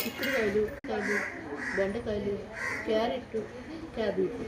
చిక్కుడుకాయలు కాయలు బెండకాయలు క్యారెట్ క్యాబేజీ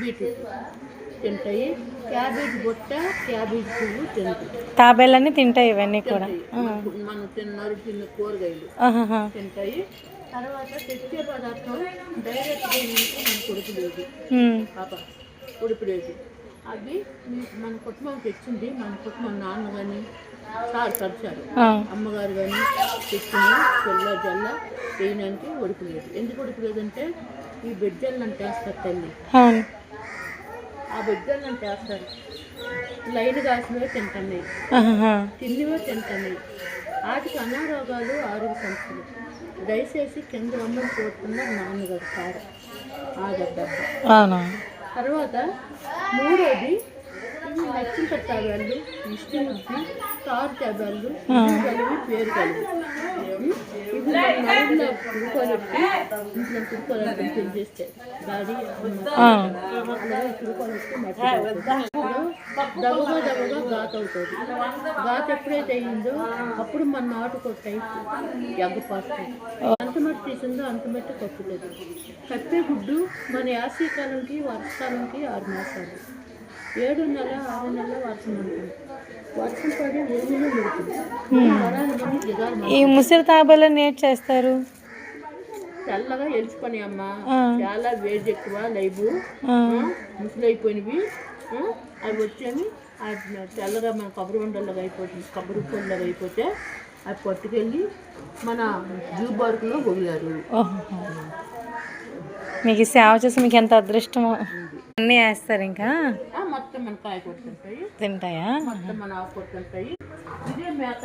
బీట్రూట్. తింటాయి. క్యాబేజీ బొట్ట క్యాబేజీ పువ్వు తింటాయి. తాబేలన్నీ తింటాయి ఇవన్నీ కూడా. మనకు- మనం తిన్నారు తిన్న కూరగాయలు. తింటాయి. తర్వాత తెచ్చే పదార్థం డైరెక్ట్గా ఏంటంటే మన కొడుకు లేదు. పాప. ఉడుపు లేదు అవి మీ- మన కుటుంబం తెచ్చింది మన కుటుంబం నాన్న కానీ సార్ ఖర్చారు ఆ, అమ్మగారు కానీ తెచ్చింది చెల్ల జల్ల వేయడానికి ఉడుపు లేదు ఎందుకు ఉడుపు లేదంటే ఈ బిడ్డలను వేస్తారు తల్లి. ఆ బిడ్డలను వేస్తారు లైన్ కాసినవే తింటున్నాయి. తిండివే తింటున్నాయి. వాటికి అనారోగాలు ఆరోగ్య సమస్యలు. దయచేసి కింద అమ్మని కోరుతున్న నాన్నగారు కాడ ఆ అవునా? తర్వాత మూడోది నచ్చిన తాగాళ్ళు ఇష్టి ముద్ది తారు తాగాళ్ళు కలివి పేరు కలివి దవగా దవగా గాత అవుతుంది. గాత ఎప్పుడైతే అయిందో అప్పుడు మన నాటు కొట్టాయి. ఎగ్గపాస్తుంది ఎంత మట్టి తీసిందో అంత మట్టి కప్పుతుంది కప్పే గుడ్డు మన యాసీకాలంకి వర్షకాలంకి ఆరు మాసాలు. ఏడు నెల ఆరు నెలల వర్షం ఉంటుంది. వర్షం పడి భూమిలో ముడుతుంది దిగాలి ఈ ముసిరి తాబేలని ఏం చేస్తారు? తెల్లగా ఎలుచుకొని అమ్మ. చాలా వేడి ఎక్కువ ముసలు అయిపోయినవి. అవి వచ్చేవి. తెల్లగా మన కొబ్బరి ఉండలాగా అయిపోతుంది. కొబ్బరి పొడిలాగా అయిపోతే అవి పట్టుకెళ్ళి మన జూ పార్కులో వదిలారు. మీకు సేవ చేసి మీకు ఎంత అదృష్టమో. అన్నీ వేస్తారు ఇంకా? మొత్తం మన కాయ కొట్టుకుంటాయి తింటాయా? మొత్తం మన ఆకు కొట్టుకుంటాయి ఇదే మేత.